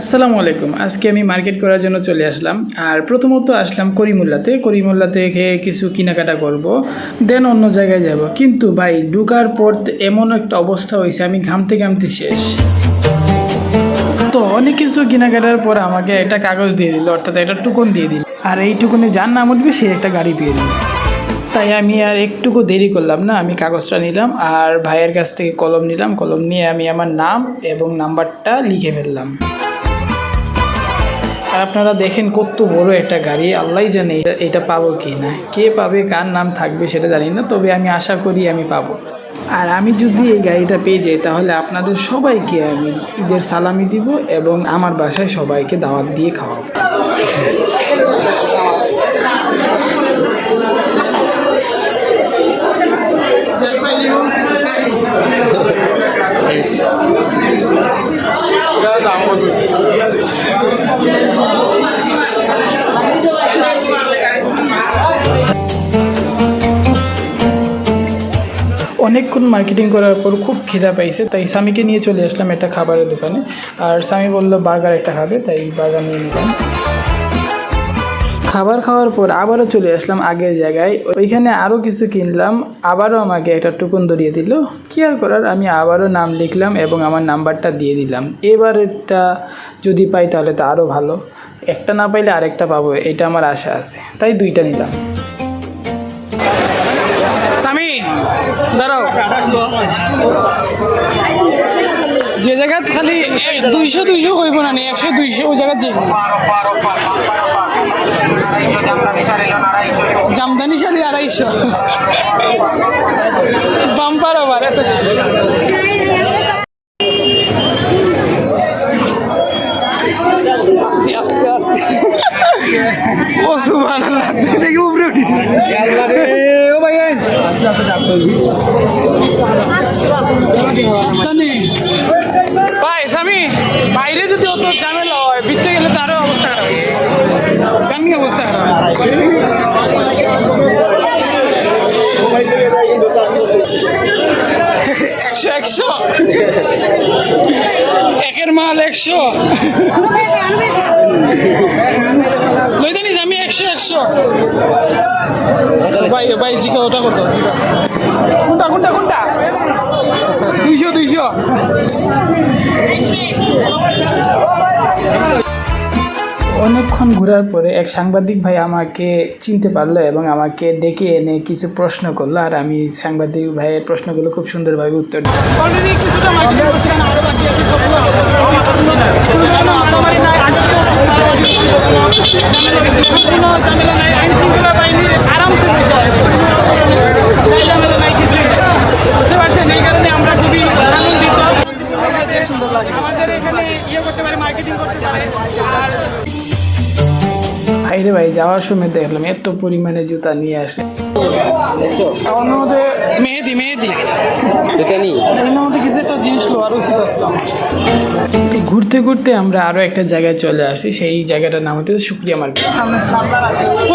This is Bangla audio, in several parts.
আসসালামু আলাইকুম। আজকে আমি মার্কেট করার জন্য চলে আসলাম। আর প্রথমত আসলাম করিমুল্লাতে। করিমুল্লা থেকে কিছু কেনাকাটা করব, দেন অন্য জায়গায় যাব। কিন্তু ভাই, ঢুকার পর এমন একটা অবস্থা হয়েছে, আমি ঘামতে ঘামতে শেষ। তো অনেক কিছু কেনাকাটার পর আমাকে একটা কাগজ দিয়ে দিল, অর্থাৎ একটা টুকন দিয়ে দিল। আর এই টুকনে যার নাম উঠবে, সে একটা গাড়ি পেয়ে দিল তাই আমি আর একটুকু দেরি করলাম না, আমি কাগজটা নিলাম আর ভাইয়ের কাছ থেকে কলম নিলাম। কলম নিয়ে আমি আমার নাম এবং নাম্বারটা লিখে ফেললাম। আর আপনারা দেখেন কত বড় একটা গাড়ি আল্লাহ জানে এটা- পাবো কি না। কে পাবে, কার নাম থাকবে সেটা জানি না, তবে আমি আশা করি আমি পাবো। আর আমি যদি এই গাড়িটা পেয়ে যাই, তাহলে আপনাদের সবাইকে আমি ঈদের সালামি দিব এবং আমার বাসায় সবাইকে দাওয়াত দিয়ে খাওয়াবো। অনেকক্ষণ মার্কেটিং করার পর খুব খিদা পাইছে, তাই স্বামীকে নিয়ে চলে আসলাম একটা খাবারের দোকানে। আর স্বামী বলল, বার্গার একটা খাবে তাই বার্গার নিয়ে নিলাম। খাবার খাওয়ার পর আবারও চলে আসলাম আগের জায়গায়। ওইখানে আরও কিছু কিনলাম, আবারও আমাকে একটা টুকুন ধরিয়ে দিল। কি আর করার, আমি আবারও নাম লিখলাম এবং আমার নাম্বারটা দিয়ে দিলাম। এবারেরটা যদি পাই তাহলে তো আরও ভালো। একটা না পাইলে আরেকটা পাবো, এটা আমার আশা আছে। তাই দুইটা নিলাম। দাঁড়াও। যে জায়গা খালি দুইশো দুইশো হইব না নি, একশো দুইশো ওই জায়গা যে জামদানি শাড়ি আড়াইশো। বাম্পার ওভার এত। ভাই স্বামী বাইরে যদি অত ঝামেলা হয় বিচ্ছে গেলে তারও অবস্থা খারাপ। কানি অবস্থা খারাপ? একশো একশো। একের মাল একশো। লইতে নিস আমি একশো একশো। ভাই ভাই জিকা ওটা কত? জিকা। কোনটা কোনটা কোনটা? দুইশো দুইশো। অনেকক্ষণ ঘোরার পরে এক সাংবাদিক ভাই আমাকে চিনতে পারল এবং আমাকে ডেকে এনে কিছু প্রশ্ন করল আর আমি সাংবাদিক ভাইয়ের প্রশ্নগুলো খুব সুন্দরভাবে উত্তর দিই পারে মার্কেটিং করতে পারে। আর ভাইরে ভাই যাওয়ার সময় দেখলাম এত পরিমাণে জুতা নিয়ে আসে। আমার মধ্যে মেহেদি মেহেদি। এর মধ্যে কিছু একটা জিনিস লোয়ার উচিত আসলাম ঘুরতে ঘুরতে আমরা আরও একটা জায়গায় চলে আসি সেই জায়গাটার নাম হচ্ছে শুক্রিয়া মার্কেট।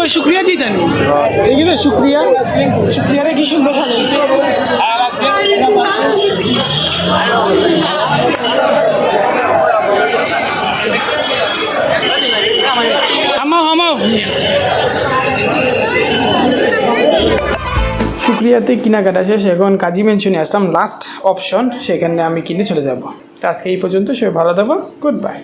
ওই শুক্রিয়া কি জানি দেখি তো শুক্রিয়া। শুক্রিয়ারে কি সুন্দর সাজাইছে আর আজকে হামাও হামাও শুক্রিয়াতে কেনাকাটা শেষ, এখন কাজী মেনশনে আসলাম লাস্ট অপশন সেখানে আমি কিনে চলে যাব। তো আজকে এই পর্যন্ত, সবাই ভালো থাকব গুড বাই